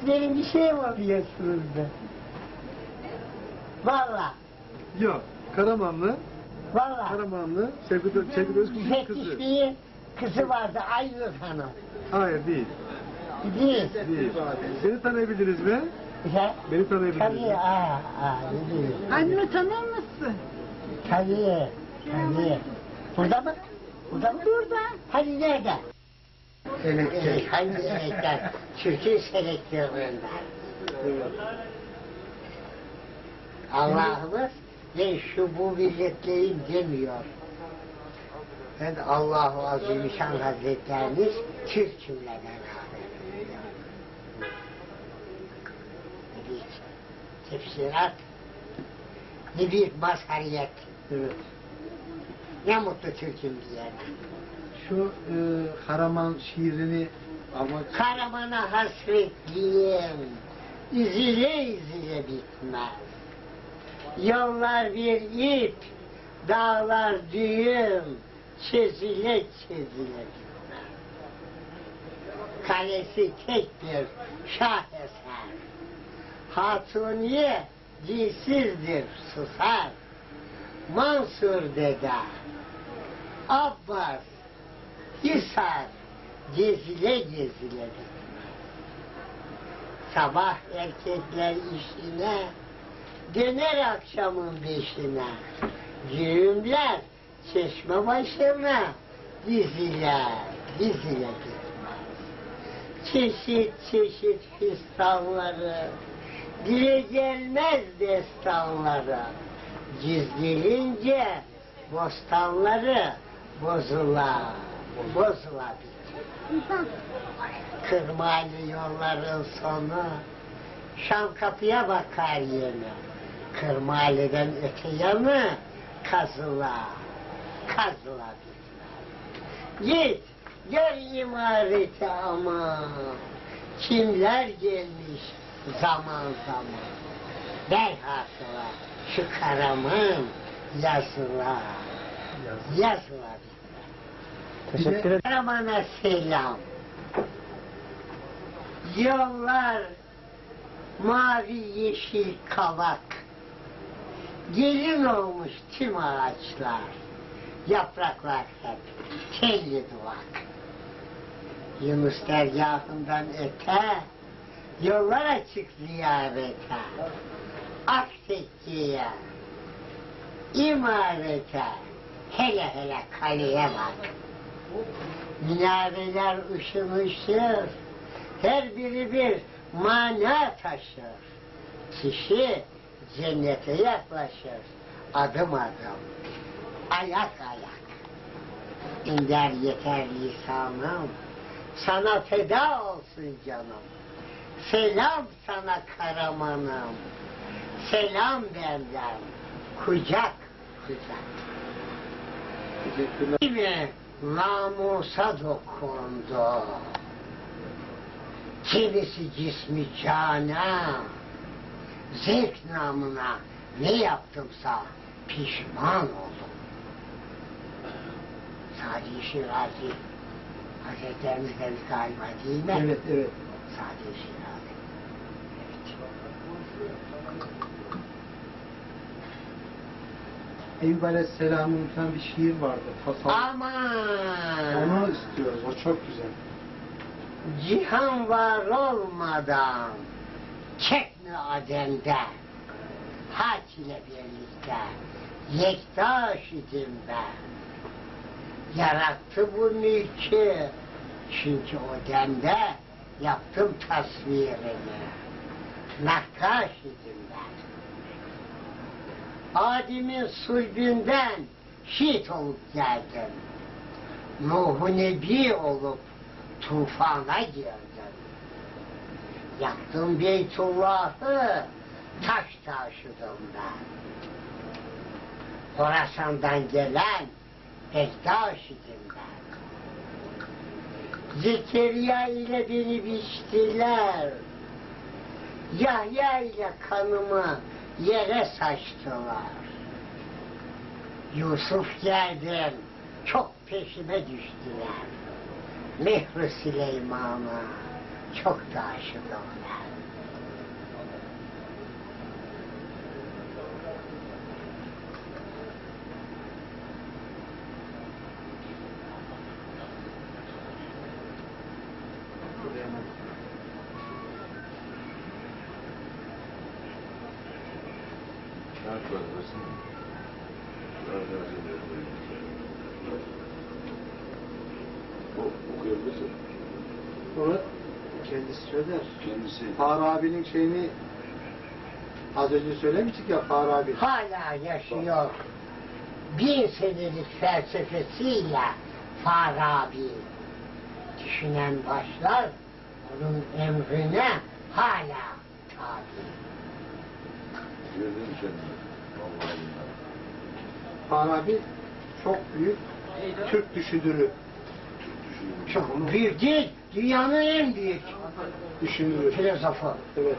Siz benim bir şeyim oluyorsunuz da. Valla, Yok. Karamanlı. valla. Karamanlı. Şevket, Şevket Özkuş'un kızı. Bey'in kızı vardı Aynur Hanım. Hayır değil. Değil. Değil. Seni tanıyabiliriz mi? Ya, Beni tanıyabiliriz tabii, mi? aa, aa, değil. Annemi tanır mısın? Tabii, tabii. Burada mı? Burada mı? Burada. Hani nerede? Evet, hangi selektör? Türk'ün selektörlerinden. Allah'ımız ben şu bu milletlerin demiyor. Ben Allahu Azimüşşan Hazretlerimiz Türk'ümle beraber. Ne bir tefsirat, ne bir mazhariyet. Evet. Ne mutlu Türk'üm diyene. Şu e, Karaman şiirini almak Karamana hasretliyim, üzüle üzüle bitmez. Yollar bir ip, dağlar düğüm, çözüle çözüle bitmez. Kalesi tek bir şah eser. Hatuniye dilsizdir, susar. Mansur dede, Abbas, Hisar, gezile gezile bitmez. Sabah erkekler işine, döner akşamın beşine. Düğümler çeşme başına, diziler, dizile bitmez. Çeşit çeşit fistanları, dile gelmez destanları. Gizlenince bostanları bozula, bozula bitir. Kırmalı yolların sonu, Şam kapıya bakar yine. Kırmalı'dan öte yanı kazıla, kazıla bitmez. Git, gör imareti ama kimler gelmiş zaman zaman. Derhasıla şu karamın yazıla, yazıla bitmez. Teşekkür ederim. Karamana selam. Yollar mavi yeşil kavak. Gelin olmuş tüm ağaçlar. Yapraklar hep telli duvak. Yunus dergahından öte, yollar açık ziyarete. Aktekkiye, imarete, hele hele kaleye bak. Minareler ışın ışır, her biri bir mana taşır. Kişi cennete yaklaşır, adım adım, ayak ayak. İnder yeter lisanım, sana feda olsun canım. Selam sana karamanım, selam benden, kucak kucak. Teşekkürler. Kimi namusa dokundu. Kimisi cismi cana. Zevk namına ne yaptımsa pişman oldum. Sadi Şirazi Hazretlerimizden galiba değil mi? Evet, evet. Sadi Şirazi. Eyüp Aleyhisselam'ın unutan bir şiir vardı. Tasavvuf. Aman! Onu istiyoruz. O çok güzel. Cihan var olmadan çekme ademde Hac ile birlikte yektaş idim ben Yarattı bu mülkü Çünkü o demde yaptım tasvirini Nakkaş idim ben Adem'in sulbünden şehit olup geldim Nuh'u nebi olup tufana girdim. Yaktım Beytullah'ı, taş taşıdım ben. Horasan'dan gelen Bektaş idim ben. Zekeriya ile beni biçtiler. Yahya ile kanımı yere saçtılar. Yusuf geldim, çok peşime düştüler. Mehri Süleyman'a çok da ben. Fazlasın. O okuyabilirsin. Onu kendisi söyler. Kendisi. Farabi'nin şeyini az önce söylemiştik ya Farabi. Hala yaşıyor. Bin senelik felsefesiyle Farabi. Düşünen başlar onun emrine hala tabi. Gördün kendini. Farabi çok büyük Türk düşünürü. Çok büyük değil, dünyanın en büyük Düşünürü. filozofu. Evet.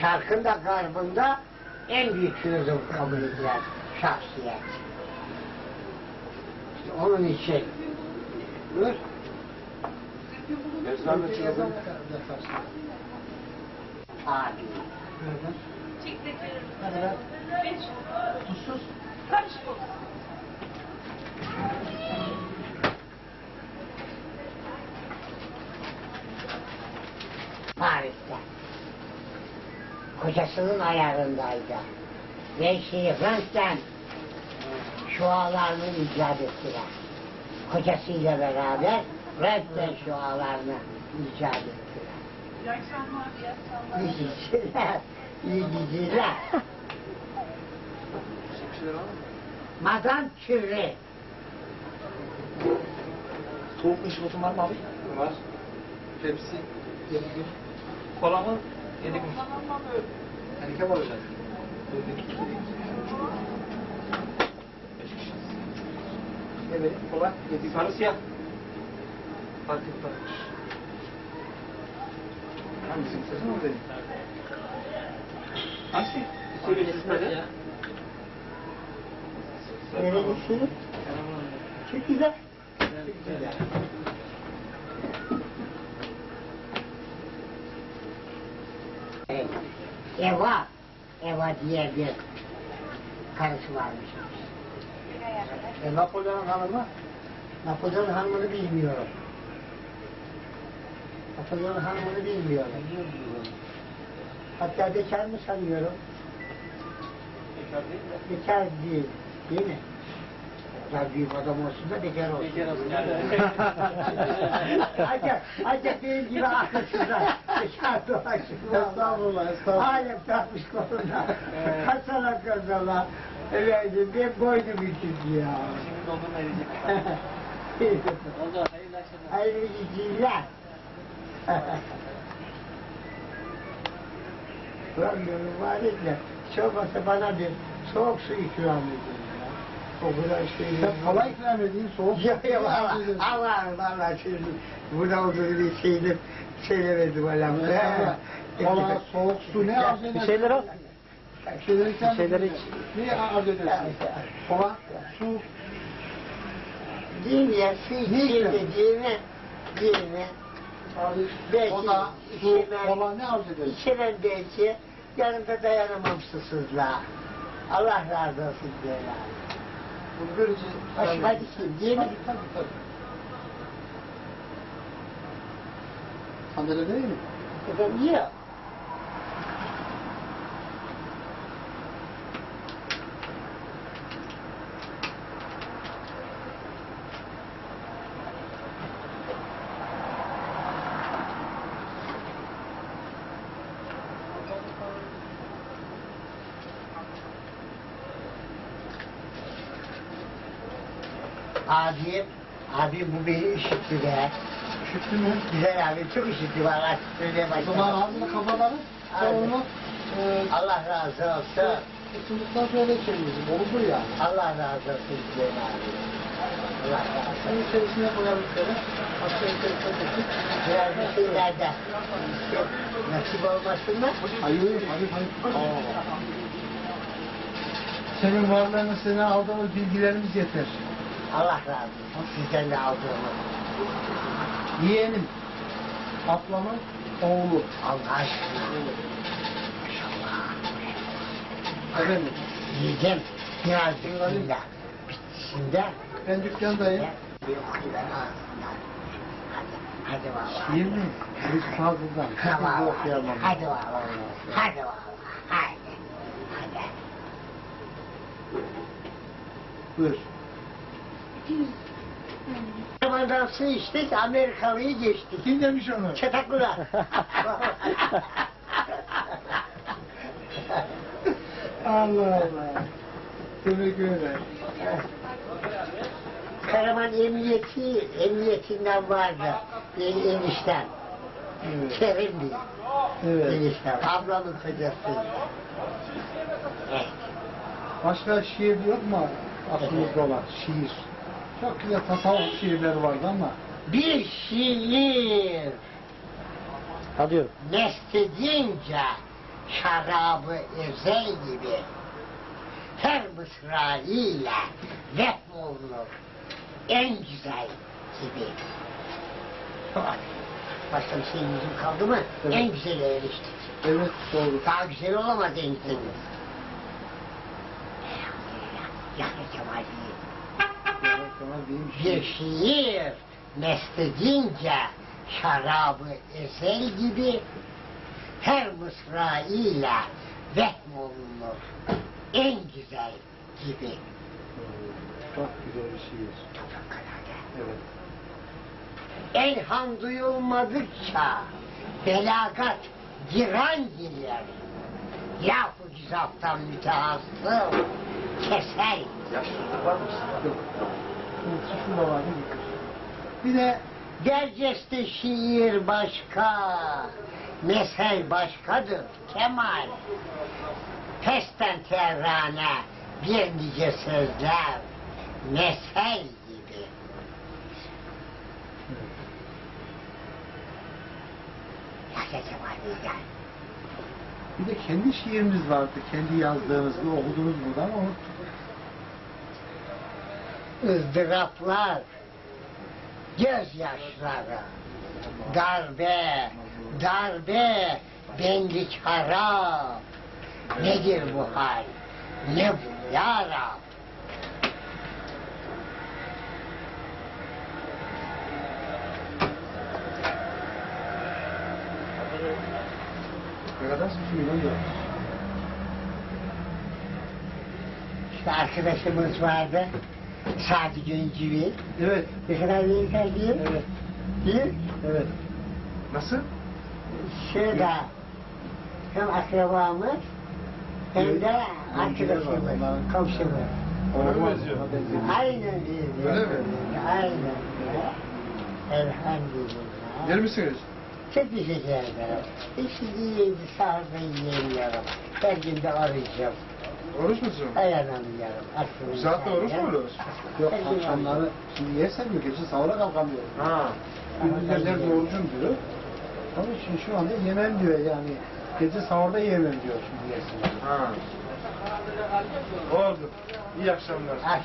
Şarkın da garbında en büyük filozof kabul edilen şahsiyet. İşte onun için Tuzsuz. Paris'te. Kocasının ayarındaydı. Şeyi Röntgen şualarını icat ettiler. Kocasıyla beraber Röntgen şualarını icat ettiler. İyi akşamlar, iyi akşamlar. İyi geceler. Madame Curie. Soğuk iş olsun var mı abi? Var. Pepsi. Kola mı? Yedik mi? Harika olacak. Evet, kola. Yedik. Sarı siyah. Fark etmez. Hangisini sesin oradayım? Hangisi? Söyleyin hadi. Nerelisin? Çok güzel. Evet. Eva, Eva diye bir karısı varmış. E, Napolyon hanımı Napolyon hanımını bilmiyorum. Napolyon hanımını bilmiyorum. Hatta bekar mı sanıyorum? Bekar değil de. Bekar değil, değil mi? Ya büyük adam olsun da bekar olsun. Bekar olsun. Ancak, ancak benim gibi akılsızlar. Bekar dolaşırlar. Estağfurullah, estağfurullah. Alem takmış koluna. Evet. Kasala kasala. Efendim ben boynum için ya. Şimdi dondurma eriyecek. Oldu. Hayırlı akşamlar. Hayırlı geceler. Diyorum var ya, hiç olmazsa bana bir soğuk su ikram edin ya. O kadar şey. Sen kola ikram edeyim soğuk. Yok yok Allah Allah Allah şimdi buna olduğunu bir şeyini söylemedim Allah'ım. Estağfurullah. Kola, soğuk su ne arz edersin? Bir şeyler al. Bir şeyler ikram Bir şeyler edin. Ne arz edersin? Kola, su. Değil mi ya? Su? Değil mi? Belki Kola, su, kola ne arz edersin? İçemem belki. Yanımda dayanamam susuzluğa. Allah razı olsun diyorlar. Bu görücü. Hoşuma gitsin değil mi? Tabii tabii. Sandalye değil mi? Efendim yok. Abi, abi bu beni üşüttü be. Üşüttü mü? Güzel abi, çok üşüttü valla. Söyle O zaman ağzını kapatalım. Onu e, Allah razı olsun. ısındıktan sonra çevirirsin. Olur yani. Allah razı olsun Güzel abi. Allah razı olsun. Onun içerisine koyalım şöyle. Başka içerisine koyalım. Biraz bir şeylerde işte, nasip olmasın mı? Hayır, hayır, hayır. Aa. Senin varlığını senin aldığımız bilgilerimiz yeter. Allah razı olsun. Sizden de aldığımız. Yeğenim, ablamın oğlu. Allah aşkına. Maşallah. Efendim, Yiyeceğim. Biraz bitsin Bitsin ben dükkandayım. Hadi, hadi valla. Şiir mi? Hiç fazladan. Ha Hadi valla. okuyamam. Hadi valla. Hadi valla. Hadi. Hadi. Buyur. Su içtik, Amerikalıyı geçtik. Kim demiş onu? Çatakura. Allah Allah. Demek öyle. Karaman emniyeti, emniyetinden vardı. Benim eniştem. Evet. Kerim'di. evet. Eniştem. Ablamın. Evet. Başka şiir yok mu aklınızda olan şiir? Çok güzel tasavvuf şiirleri vardı ama. Bir şiir Alıyorum. nestedince şarabı ezel gibi her mısrağıyla olunur en güzel gibi. Bak, Başka bir şeyin yüzüm kaldı mı? Evet. En güzeli eriştik. Evet doğru. Daha güzel olamaz en güzeli. Yahya Kemal değil. Bey'in Bir şiir. mestedince şarabı ezel gibi her mısrağıyla olunur en güzel gibi. Çok güzel bir şiir. Topraklarda. Evet. Elham duyulmadıkça belagat giran gelir. Laf-ı güzaptan mütehassıl keser. Yaşlılık var mı? Yok. Bir de Derceste şiir başka, mesel başkadır Kemal. Pesten terrane bir nice sözler, mesel gibi. Bey'den. bir de kendi şiirimiz vardı. Kendi yazdığınız bir okudunuz burada ama unuttuk. Izdıraplar, gözyaşları, darbe, darbe, benlik harap. Nedir bu hal? Ne bu ya Rab? Ne kadar. İşte arkadaşımız vardı. Sadi Göncüvi. Evet. Ne kadar verirler diye. Evet. Bir, Evet. Nasıl? şurada hem akrabamız hem de arkadaşımız, komşumuz. Ona mı benziyor? Aynen öyle. Öyle mi? Aynen öyle. Elhamdülillah. Yer misiniz? Çok teşekkür ederim. Hiç iyi sağda yiyemiyorum. Her gün de arayacağım. Oruç musun? Dayanamıyorum. Aklım Bu saatte oruç mu oluyoruz? Yok akşamları şimdi yersen mi gece sahura kalkamıyorum. Ha. Gündüzler nerede orucum diyor. Onun için şu anda yemem diyor yani. Gece sahurda yemem diyor şimdi yersin. Ha. Oldu. İyi akşamlar. arayacağım.